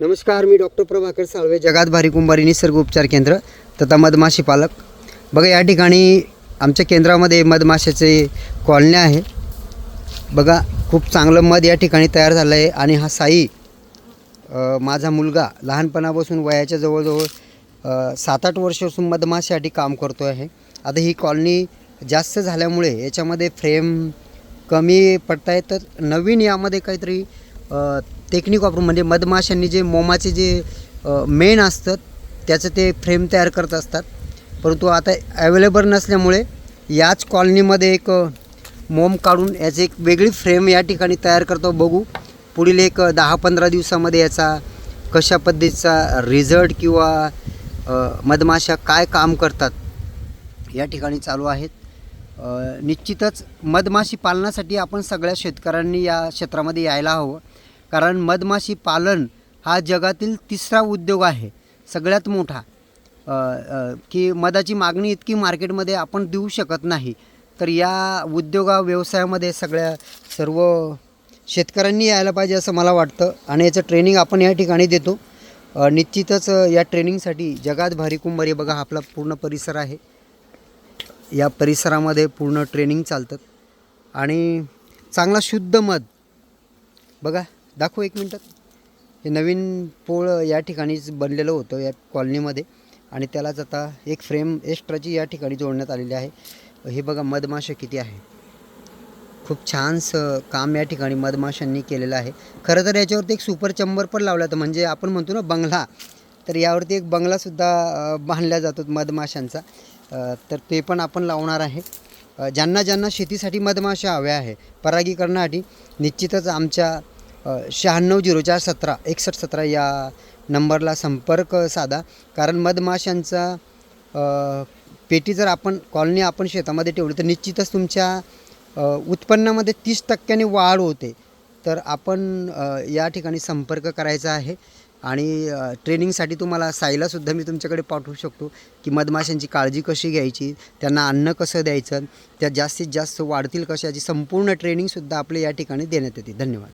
नमस्कार मी डॉक्टर प्रभाकर साळवे जगात भारी कुंभारी निसर्ग उपचार केंद्र तथा मधमाशी पालक. बघा या ठिकाणी आमच्या केंद्रामध्ये मधमाशाचे कॉलन्या आहे. बघा खूप चांगलं मध या ठिकाणी तयार झालं आहे आणि हा साई माझा मुलगा लहानपणापासून वयाच्या जवळजवळ सात आठ वर्षापासून मधमाशासाठी काम करतो आहे. आता ही कॉलनी जास्त झाल्यामुळे याच्यामध्ये फ्रेम कमी पडत आहे तर नवीन यामध्ये काहीतरी टेक्निक वापरून म्हणजे मधमाशांनी जे मोमाचे जे मेन असतात त्याचं ते फ्रेम तयार करत असतात. परंतु आता अवेलेबल नसल्यामुळे याच कॉलनीमध्ये एक मोम काढून याची एक वेगळी फ्रेम या ठिकाणी तयार करतो. बघू पुढील एक दहा पंधरा दिवसामध्ये याचा कशा पद्धतीचा रिझल्ट किंवा मधमाशा काय काम करतात या ठिकाणी चालू आहेत. निश्चितच मधमाशी पालनासाठी आपण सगळ्या शेतकऱ्यांनी या क्षेत्रामध्ये यायला हवं. कारण मधमाशी पालन हा जगातील तिसरा उद्योग आहे. सगळ्यात मोठा. की मधाची मागणी इतकी मार्केटमध्ये आपण देऊ शकत नाही. तर या उद्योगा व्यवसायामध्ये सगळ्या सर्व शेतकऱ्यांनी यायला पाहिजे असं मला वाटतं आणि याचं ट्रेनिंग आपण या ठिकाणी देतो. निश्चितच या ट्रेनिंगसाठी जगात भारी कुंभारी बघा आपला पूर्ण परिसर आहे. या परिसरामध्ये पूर्ण ट्रेनिंग चालतात आणि चांगला शुद्ध मध. बघा. दाखवू एक मिनटात हे नवीन पोळ या ठिकाणीच बनलेलं होतं या कॉलनीमध्ये आणि त्यालाच आता एक फ्रेम एक्स्ट्राची या ठिकाणी जोडण्यात आलेली आहे. हे बघा मधमाशा किती आहे. खूप छानसं काम या ठिकाणी मधमाशांनी केलेलं आहे. खरं तर याच्यावरती एक सुपर चंबर पण लावला होता म्हणजे आपण म्हणतो ना बंगला तर यावरती एक बंगलासुद्धा बांधला जातो मधमाशांचा. तर ते पण आपण लावणार आहे. ज्यांना ज्यांना शेतीसाठी मधमाशा हव्या आहे परागीकरणासाठी निश्चितच आमच्या शहाण्णव झिरो चार सतरा एकसष्ट सतरा या नंबरला संपर्क साधा. कारण मधमाशांचा पेटी जर आपण कॉलनी आपण शेतामध्ये ठेवली तर निश्चितच तुमच्या उत्पन्नामध्ये तीस टक्क्याने वाढ होते. तर आपण या ठिकाणी संपर्क करायचा आहे. आणि ट्रेनिंगसाठी तुम्हाला साईलासुद्धा मी तुमच्याकडे पाठवू शकतो की मधमाशांची काळजी कशी घ्यायची त्यांना अन्न कसं द्यायचं त्या जास्तीत जास्त वाढतील कशा याची संपूर्ण ट्रेनिंगसुद्धा आपले या ठिकाणी देण्यात येते. धन्यवाद.